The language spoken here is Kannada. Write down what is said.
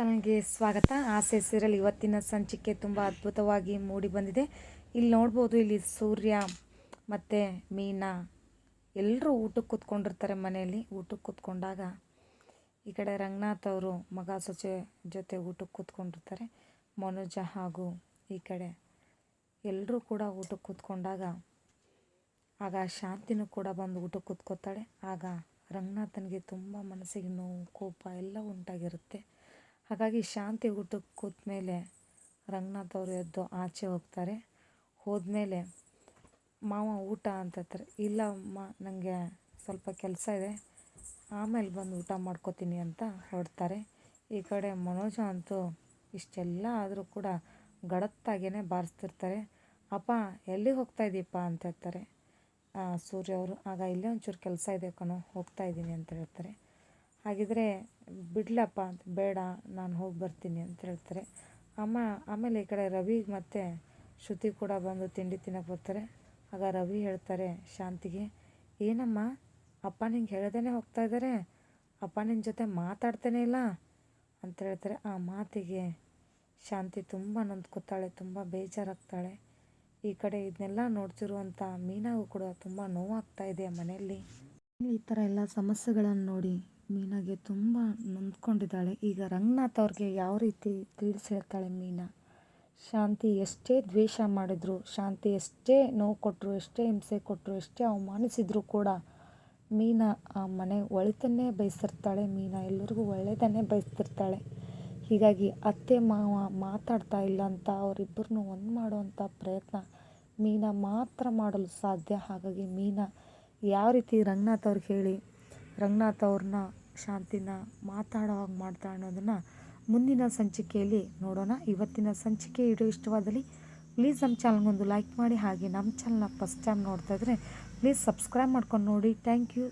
ಚಾನಲ್ಗೆ ಸ್ವಾಗತ. ಆಸೆ ಸೀರಿಯಲ್ ಇವತ್ತಿನ ಸಂಚಿಕೆ ತುಂಬ ಅದ್ಭುತವಾಗಿ ಮೂಡಿ ಬಂದಿದೆ. ಇಲ್ಲಿ ನೋಡ್ಬೋದು, ಇಲ್ಲಿ ಸೂರ್ಯ ಮತ್ತು ಮೀನಾ ಎಲ್ಲರೂ ಊಟಕ್ಕೆ ಕೂತ್ಕೊಂಡಿರ್ತಾರೆ ಮನೆಯಲ್ಲಿ. ಊಟಕ್ಕೆ ಕೂತ್ಕೊಂಡಾಗ ಈ ಕಡೆ ರಂಗನಾಥ್ ಅವರು ಮಗ ಸೊಸೆ ಜೊತೆ ಊಟಕ್ಕೆ ಕೂತ್ಕೊಂಡಿರ್ತಾರೆ. ಮನೋಜ ಹಾಗೂ ಈ ಕಡೆ ಎಲ್ಲರೂ ಕೂಡ ಊಟಕ್ಕೆ ಕೂತ್ಕೊಂಡಾಗ ಆಗ ಶಾಂತಿನೂ ಕೂಡ ಬಂದು ಊಟಕ್ಕೆ ಕೂತ್ಕೋತಾಳೆ. ಆಗ ರಂಗನಾಥನಿಗೆ ತುಂಬ ಮನಸ್ಸಿಗೆ ನೋವು, ಕೋಪ ಎಲ್ಲ ಉಂಟಾಗಿರುತ್ತೆ. ಹಾಗಾಗಿ ಶಾಂತಿ ಊಟಕ್ಕೆ ಕೂತ್ಮೇಲೆ ರಂಗನಾಥ್ ಅವರು ಎದ್ದು ಆಚೆ ಹೋಗ್ತಾರೆ. ಹೋದ್ಮೇಲೆ ಮಾವ ಊಟ ಅಂತಾರೆ ಇಲ್ಲ ಅಮ್ಮ ನನಗೆ ಸ್ವಲ್ಪ ಕೆಲಸ ಇದೆ. ಆಮೇಲೆ ಬಂದು ಊಟ ಮಾಡ್ಕೋತೀನಿ ಅಂತ ಹೊರಡ್ತಾರೆ. ಈ ಕಡೆ ಮನೋಜ ಅಂತೂ ಇಷ್ಟೆಲ್ಲ ಆದರೂ ಕೂಡ ಗಡತ್ತಾಗೇ ಬಾರಿಸ್ತಿರ್ತಾರೆ. ಅಪ್ಪ, ಎಲ್ಲಿಗೆ ಹೋಗ್ತಾ ಇದ್ದೀಪ್ಪ ಅಂತ ಹೇಳ್ತಾರೆ. ಸೂರ್ಯ ಅವರು, ಆಗ ಇಲ್ಲೇ ಒಂಚೂರು ಕೆಲಸ ಇದೆ ಕಣೋ, ಹೋಗ್ತಾ ಇದ್ದೀನಿ ಅಂತ ಹೇಳ್ತಾರೆ. ಹಾಗಿದ್ರೆ ಬಿಡ್ಲಪ್ಪ ಅಂತ, ಬೇಡ, ನಾನು ಹೋಗಿ ಬರ್ತೀನಿ ಅಂತ ಹೇಳ್ತಾರೆ. ಅಮ್ಮ, ಆಮೇಲೆ ಈ ಕಡೆ ರವಿ ಮತ್ತು ಶ್ರುತಿ ಕೂಡ ಬಂದು ತಿಂಡಿ ತಿನ್ನಕ್ಕೆ ಬರ್ತಾರೆ. ಆಗ ರವಿ ಹೇಳ್ತಾರೆ ಶಾಂತಿಗೆ, ಏನಮ್ಮ, ಅಪ್ಪ ನಿಂಗೆ ಹೇಳ್ದೇ ಹೋಗ್ತಾ ಇದ್ದಾರೆ ಅಪ್ಪ ನಿನ್ನ ಜೊತೆ ಮಾತಾಡ್ತಾನೆ ಇಲ್ಲ? ಅಂತ ಹೇಳ್ತಾರೆ. ಆ ಮಾತಿಗೆ ಶಾಂತಿ ತುಂಬ ನೊಂದ್ಕೋತಾಳೆ, ತುಂಬ ಬೇಜಾರಾಗ್ತಾಳೆ. ಈ ಕಡೆ ಇದನ್ನೆಲ್ಲ ನೋಡ್ತಿರುವಂಥ ಮೀನಾಗೂ ಕೂಡ ತುಂಬ ನೋವಾಗ್ತಾ ಇದೆ ಮನೆಯಲ್ಲಿ. ಈ ಥರ ಎಲ್ಲ ಸಮಸ್ಯೆಗಳನ್ನು ನೋಡಿ ಮೀನಾಗೆ ತುಂಬ ನೊಂದ್ಕೊಂಡಿದ್ದಾಳೆ. ಈಗ ರಂಗನಾಥ್ ಅವ್ರಿಗೆ ಯಾವ ರೀತಿ ತಿಳಿಸಿ ಹೇಳ್ತಾಳೆ ಮೀನಾ? ಶಾಂತಿ ಎಷ್ಟೇ ದ್ವೇಷ ಮಾಡಿದ್ರು, ಶಾಂತಿ ಎಷ್ಟೇ ನೋವು ಕೊಟ್ಟರು ಎಷ್ಟೇ ಹಿಂಸೆ ಕೊಟ್ಟರು ಎಷ್ಟೇ ಅವಮಾನಿಸಿದ್ರು ಕೂಡ ಮೀನಾ ಆ ಮನೆ ಒಳಿತನ್ನೇ ಬಯಸಿರ್ತಾಳೆ. ಮೀನಾ ಎಲ್ಲರಿಗೂ ಒಳ್ಳೆಯದನ್ನೇ ಬಯಸ್ತಿರ್ತಾಳೆ. ಹೀಗಾಗಿ ಅತ್ತೆ, ಮಾವ ಮಾತಾಡ್ತಾ ಇಲ್ಲ ಅಂತ ಅವರಿಬ್ಬರನ್ನೂ ಒಂದು ಮಾಡುವಂಥ ಪ್ರಯತ್ನ ಮೀನಾ ಮಾತ್ರ ಮಾಡಲು ಸಾಧ್ಯ. ಹಾಗಾಗಿ ಮೀನಾ ಯಾವ ರೀತಿ ರಂಗನಾಥ್ ಅವ್ರಿಗೆ ಹೇಳಿ, ರಂಗನಾಥ್ ಅವ್ರನ್ನ ಶಾಂತಿನ ಮಾತಾಡೋ ಹಾಗೆ ಮಾಡ್ತಾ ಅನ್ನೋದನ್ನು ಮುಂದಿನ ಸಂಚಿಕೆಯಲ್ಲಿ ನೋಡೋಣ. ಇವತ್ತಿನ ಸಂಚಿಕೆ ಇಡೋ ಇಷ್ಟವಾದಲ್ಲಿ ಪ್ಲೀಸ್ ನಮ್ಮ ಚಾನಲ್ಗೊಂದು ಲೈಕ್ ಮಾಡಿ ಹಾಗೆ ನಮ್ಮ ಚಾನಲ್ನ ಫಸ್ಟ್ ಟೈಮ್ ನೋಡ್ತಾ ಇದ್ದರೆ ಪ್ಲೀಸ್ ಸಬ್ಸ್ಕ್ರೈಬ್ ಮಾಡ್ಕೊಂಡು ನೋಡಿ. Thank you